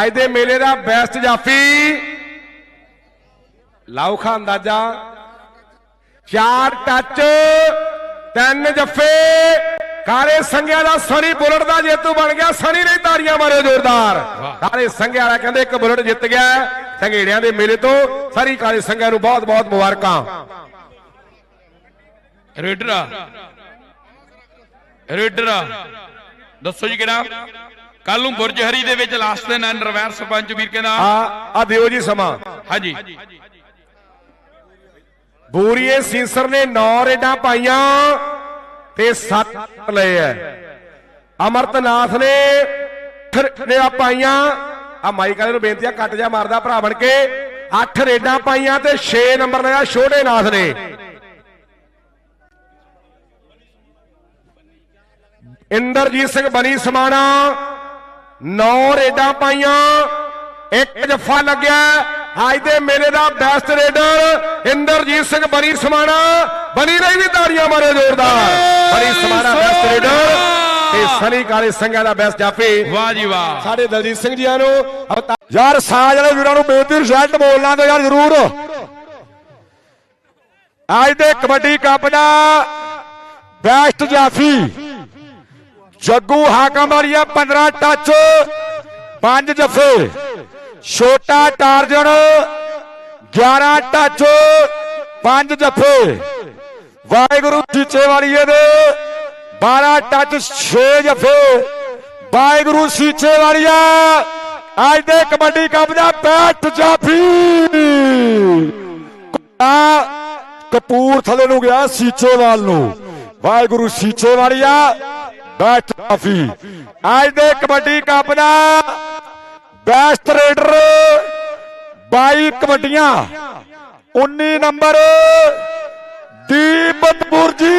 ਅੱਜ ਦੇ ਮੇਲੇ ਦਾ ਬੈਸਟ ਜਾਫੀ। ਲਾਓ ਖਾਂ ਅੰਦਾਜ਼ਾ। ਚਾਰ ਟੱਚ ਤਿੰਨ ਜੱਫੇ। ਕਾਲੇ ਸੰਘਿਆ ਦਾ ਸਣੀ ਬੁਲਟ ਦਾ ਜੇਤੂ ਬਣ ਗਿਆ। ਸਣੀ ਨੇ ਤਾੜੀਆਂ ਮਾਰਿਓ ਜ਼ੋਰਦਾਰ। ਕਾਲੇ ਸੰਘਿਆ ਵਾਲਾ ਕਹਿੰਦੇ ਇੱਕ ਬੁਲਟ ਜਿੱਤ ਗਿਆ। ਸੰਘੇੜਿਆਂ ਦੇ ਮੇਲੇ ਤੋਂ ਸਾਰੀ ਕਾਲੇ ਸੰਘਿਆ ਨੂੰ ਬਹੁਤ ਬਹੁਤ ਮੁਬਾਰਕਾਂ। ਰੇਡਰਾ। ਰੇਡਰਾ। ਦੱਸੋ ਜੀ ਕਿਹੜਾ? ਕੱਲ ਨੂੰ ਬੁਰਜ ਹਰੀ ਦੇ ਵਿੱਚ ਲਾਸਟ ਦਿਨ ਹੈ ਨਰਵੈਰ ਸਰਪੰਚ ਵੀਰ ਕਹਿੰਦਾ ਆ ਆ ਦਿਓ ਜੀ ਸਮਾਂ। ਹਾਂਜੀ। ਬੂਰੀਏ ਸੀਸਰ ਨੇ 9 ਰੇਡਾਂ ਪਾਈਆਂ ਤੇ 7 ਲਏ ਐ। ਅਮਰਤਨਾਥ ਨੇ ਫਿਰ ਰੇਡਾਂ ਪਾਈਆਂ। ਆ ਮਾਈਕ ਵਾਲੇ ਨੂੰ ਬੇਨਤੀ ਆ ਕੱਟ ਜਾ ਮਾਰਦਾ ਭਰਾ ਬਣ ਕੇ। 8 ਰੇਡਾਂ ਪਾਈਆਂ ਤੇ 6 ਨੰਬਰ ਲਿਆ ਛੋਟੇ ਨਾਥ ਨੇ। ਇੰਦਰਜੀਤ ਸਿੰਘ ਬਣੀ ਸਮਾਣਾ। 9 ਰੇਡਾਂ ਪਾਈਆਂ ਇੱਕ ਜੱਫਾ ਲੱਗਿਆ। ਅੱਜ ਦੇ ਮੇਲੇ ਦਾ ਬੈਸਟ ਰੇਡਰ ਇੰਦਰਜੀਤ ਸਿੰਘ ਬਣੀ ਸਮਾਣਾ ਬਣੀ ਰਹੀ ਵੀ ਤਾੜੀਆਂ ਮਾਰੇ ਜ਼ੋਰਦਾਰ। ਬਣੀ ਸਮਾਣਾ ਬੈਸਟ ਰੇਡਰ ਤੇ ਸਨੀ ਕਾਲੇ ਸੰਘਿਆ ਦਾ ਬੈਸਟ ਜਾਫੀ। ਵਾਹ ਜੀ ਵਾਹ। ਸਾਡੇ ਦਲਜੀਤ ਸਿੰਘ ਜੀਆਂ ਨੂੰ ਯਾਰ ਸਾਜ ਵਾਲੇ ਵੀਰਾਂ ਨੂੰ ਬੇਨਤੀ ਰਿਜ਼ਲਟ ਬੋਲਣਾ ਦਿਓ ਯਾਰ ਜ਼ਰੂਰ। ਅੱਜ ਦੇ ਕਬੱਡੀ ਕੱਪ ਦਾ ਬੈਸਟ ਜਾਫੀ। ਜੱਗੂ ਹਾਕਮ ਵਾਲੀਆ 15 ਟੱਚ, ਪੰਜ ਜਫੇ। ਛੋਟਾ ਟਾਰਜਨ 11 ਟੱਚ 5 ਜਫੇ। ਵਾਹਿਗੁਰੂ ਚੀਚੇ ਵਾਲੀਏ ਦੇ 12 ਟੱਚ 6 ਜਫੇ। ਵਾਹਿਗੁਰੂ ਸੀਚੇ ਵਾਲੀਆ, ਅੱਜ ਦੇ ਕਬੱਡੀ ਕੱਪ ਦਾ ਬੈਸਟ ਜਾਫੀ। ਆ ਕਪੂਰਥਲੇ ਨੂੰ ਗਿਆ ਸੀਚੇਵਾਲ ਨੂੰ। ਵਾਹਿਗੁਰੂ ਸੀਚੇਵਾਲੀਆ ਬੈਸਟ ਕਾਫੀ। ਅੱਜ ਦੇ ਕਬੱਡੀ ਕੱਪ ਦਾ ਬੈਸਟ ਰੇਡਰ 22 ਕਬੱਡੀਆਂ। 19 ਨੰਬਰ ਦੀਪਤਪੁਰ ਜੀ